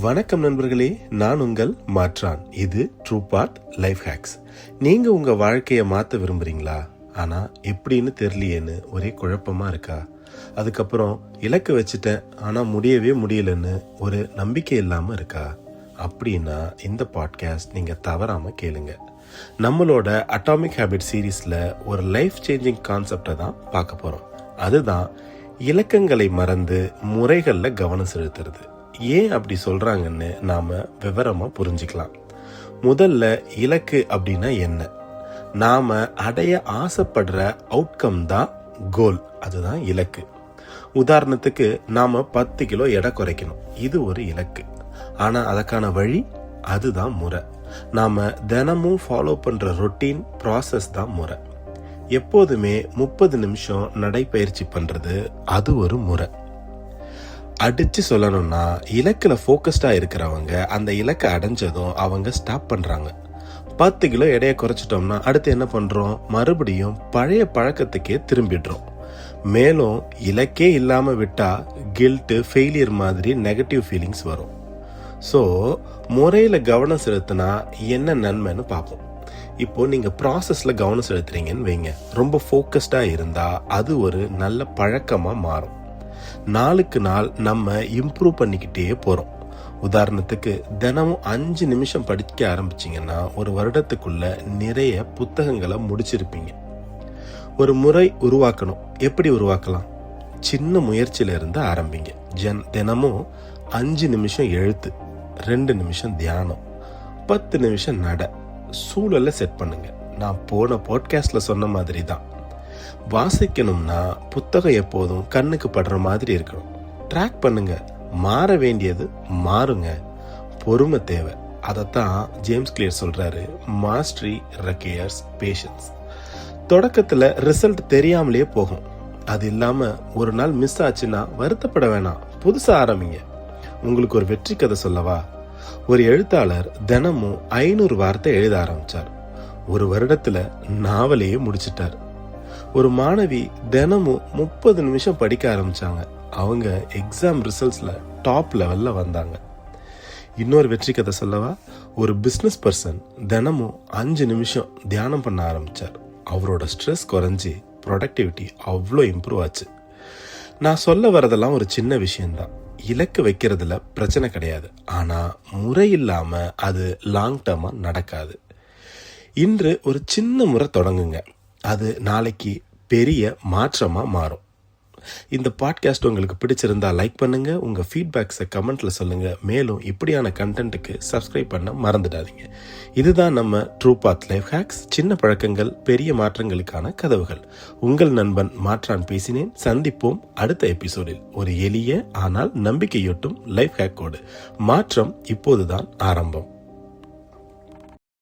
வணக்கம் நண்பர்களே நான் உங்கள் மாற்றான். இது ட்ரூ பார்ட் லைஃப் ஹேக்ஸ் நீங்க உங்க வாழ்க்கையை மாற்ற விரும்புறீங்களா? ஆனா எப்படின்னு தெரியலையேன்னு ஒரே குழப்பமா இருக்கா? அதுக்கப்புறம் இலக்கு வச்சுட்டேன் ஆனா முடியவே முடியலன்னு ஒரு நம்பிக்கை இல்லாம இருக்கா? அப்படின்னா இந்த பாட்காஸ்ட் நீங்க தவறாம கேளுங்க. நம்மளோட அட்டாமிக் ஹேபிட் சீரீஸ்ல ஒரு லைஃப் சேஞ்சிங் கான்செப்டை தான் பார்க்க போறோம். அதுதான் இலக்கங்களை மறந்து முறைகளில் கவனம் செலுத்துறது. ஏன் அப்படி சொல்கிறாங்கன்னு நாம் விவரமாக புரிஞ்சுக்கலாம். முதல்ல இலக்கு அப்படின்னா என்ன? நாம் அடைய ஆசைப்படுற அவுட்கம் தான் கோல் அதுதான் இலக்கு. உதாரணத்துக்கு நாம் பத்து கிலோ எடை குறைக்கணும். இது ஒரு இலக்கு. ஆனால் அதற்கான வழி? அதுதான் முறை. நாம் தினமும் ஃபாலோ பண்ணுற ரொட்டீன் ப்ராசஸ் தான் முறை. எப்போதுமே முப்பது நிமிஷம் நடைப்பயிற்சி பண்ணுறது அது ஒரு முறை. அடித்து சொல்லணும்னா இலக்கில் ஃபோக்கஸ்டாக இருக்கிறவங்க அந்த இலக்கை அடைஞ்சதும் அவங்க ஸ்டாப் பண்ணுறாங்க பத்து கிலோ எடையை குறைச்சிட்டோம்னா அடுத்து என்ன பண்ணுறோம் மறுபடியும் பழைய பழக்கத்துக்கே திரும்பிடுறோம். மேலும் இலக்கே இல்லாமல் விட்டால் கில்ட்டு ஃபெயிலியர் மாதிரி நெகட்டிவ் ஃபீலிங்ஸ் வரும். ஸோ முறையில் கவனம் செலுத்தினா என்ன நன்மைன்னு பார்ப்போம். இப்போ நீங்கள் ப்ராசஸில் கவனம் செலுத்துறீங்கன்னு வைங்க. ரொம்ப ஃபோக்கஸ்டாக இருந்தால் அது ஒரு நல்ல பழக்கமாக மாறும். நாளுக்கு நாள் நம்ம இம்ப்ரூவ் பண்ணிக்கிட்டே போகிறோம் உதாரணத்துக்கு தினமும் அஞ்சு நிமிஷம் படிக்க ஆரம்பிச்சிங்கன்னா ஒரு வருடத்துக்குள்ள நிறைய புத்தகங்களை முடிச்சிருப்பீங்க. ஒரு முறை உருவாக்கணும். எப்படி உருவாக்கலாம்? சின்ன முயற்சியிலிருந்து ஆரம்பிங்க. ஜன் தினமும் அஞ்சு நிமிஷம் எழுத்து ரெண்டு நிமிஷம் தியானம் பத்து நிமிஷம் நட சூழலை செட் பண்ணுங்க. நான் போன பாட்காஸ்ட்ல சொன்ன மாதிரி தான் வாசிக்கணும்னா புத்தகம் எப்போதும் கண்ணுக்கு படுற மாதிரி இருக்கணும். ட்ராக் பண்ணுங்க. மாற வேண்டியது மாறுங்க. பொறுமை தேவை. அதைத்தான் ஜேம்ஸ் கிளியர் சொல்றாரு மாஸ்டரி ரெக்கையர்ஸ் பேஷன்ஸ் தொடக்கத்தில் ரிசல்ட் தெரியாமலே போகும். அது இல்லாம ஒரு நாள் மிஸ் ஆச்சுன்னா வருத்தப்பட வேணாம். புதுசா ஆரம்பிங்க. உங்களுக்கு ஒரு வெற்றி கதை சொல்லவா? ஒரு எழுத்தாளர் தினமும் ஐநூறு வார்த்தை எழுத ஆரம்பிச்சார். ஒரு வருடத்துல நாவலையே முடிச்சிட்டார். ஒரு மாணவி தினமும் முப்பது நிமிஷம் படிக்க ஆரம்பிச்சாங்க. அவங்க எக்ஸாம் ரிசல்ட்ஸில் டாப் லெவலில் வந்தாங்க. இன்னொரு வெற்றி கதை சொல்லவா? ஒரு பிஸ்னஸ் பர்சன் தினமும் அஞ்சு நிமிஷம் தியானம் பண்ண ஆரம்பித்தார் அவரோட ஸ்ட்ரெஸ் குறைஞ்சி ப்ரொடக்டிவிட்டி அவ்வளோ இம்ப்ரூவ் ஆச்சு. நான் சொல்ல வரதெல்லாம் ஒரு சின்ன விஷயம்தான். இலக்கு வைக்கிறதுல பிரச்சனை கிடையாது. ஆனால் முறை இல்லாமல் அது லாங் டேர்மாக நடக்காது. இன்று ஒரு சின்ன முறை தொடங்குங்க. அது நாளைக்கு பெரிய மாற்றமாக மாறும். இந்த பாட்காஸ்ட் உங்களுக்கு பிடிச்சிருந்தா லைக் பண்ணுங்க உங்க ஃபீட்பேக்ஸை கமெண்ட்ல சொல்லுங்க. மேலும் இப்படியான கண்டென்ட்டுக்கு சப்ஸ்கிரைப் பண்ண மறந்துடாதீங்க. இதுதான் நம்ம ட்ரூ பாத் லைஃப் ஹேக்ஸ் சின்ன பழக்கங்கள் பெரிய மாற்றங்களுக்கான கதவுகள். உங்கள் நண்பன் மாற்றான் பேசினேன். சந்திப்போம் அடுத்த எபிசோடில் ஒரு எளிய ஆனால் நம்பிக்கையூட்டும் லைஃப் ஹேக்கோடு மாற்றம் இப்போதுதான் ஆரம்பம்.